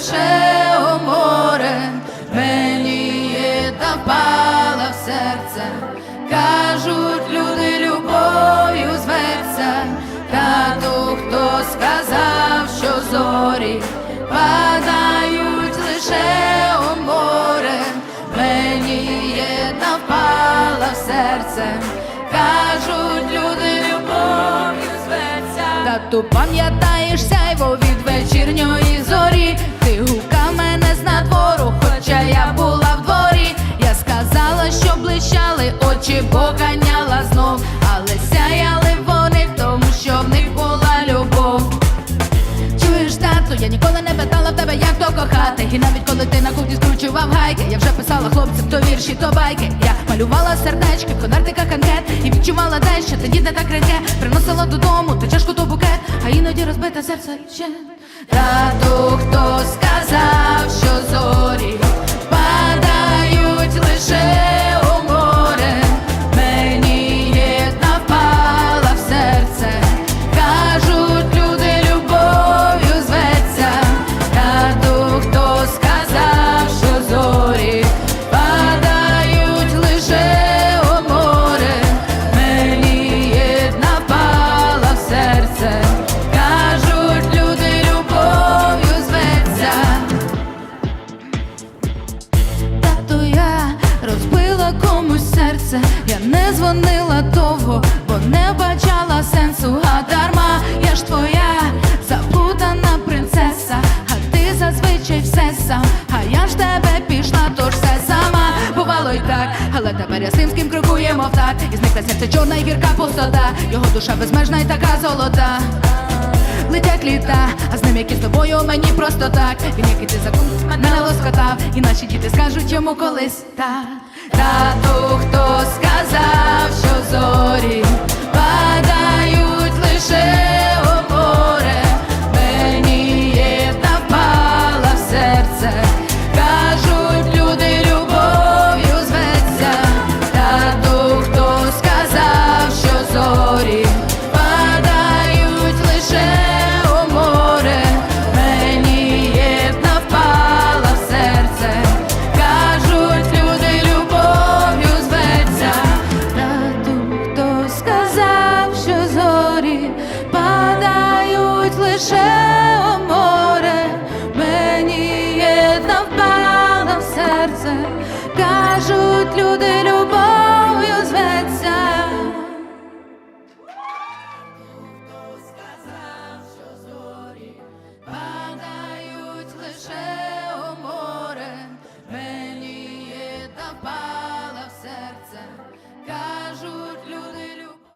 лише о море, мені та впала в серце, кажуть, люди любов'ю зветься, тату, хто сказав, що зорі падають лише о море, мені та впала в серце, кажуть, люди любов'ю зветься. Тату, пам'ятаєш сяйво від вечірньої зорі, ти мене з надвору, хоча я була в дворі. Я сказала, що блищали очі, бо ганяла знов, але сяяли вони, тому що в них була любов. Чуєш, тату, я ніколи не питала в тебе, як то кохати. І навіть коли ти на кухні скручував гайки, я вже писала хлопцям то вірші, то байки. Я малювала сердечки в конвертиках анкет і відчувала те, що тоді не так рідке. Приносила додому то чашку, то букет, а іноді розбите серце ще. Тату, хто сказав, що розбила комусь серце, я не дзвонила довго, бо не бачала сенсу, а дарма я ж твоя заплутана принцеса, а ти зазвичай все сам, а я ж тебе пішла, тож все сама. Бувало й так, але тепер я з ким крокуємо в так, і зникне серце чорна і гірка пустота, його душа безмежна і така золота. Летять літа, а з ним які з тобою мені просто так. Він який ти закон мене лоскотав, і наші діти скажуть йому колись так. Тату, хто сказав, що зорі лише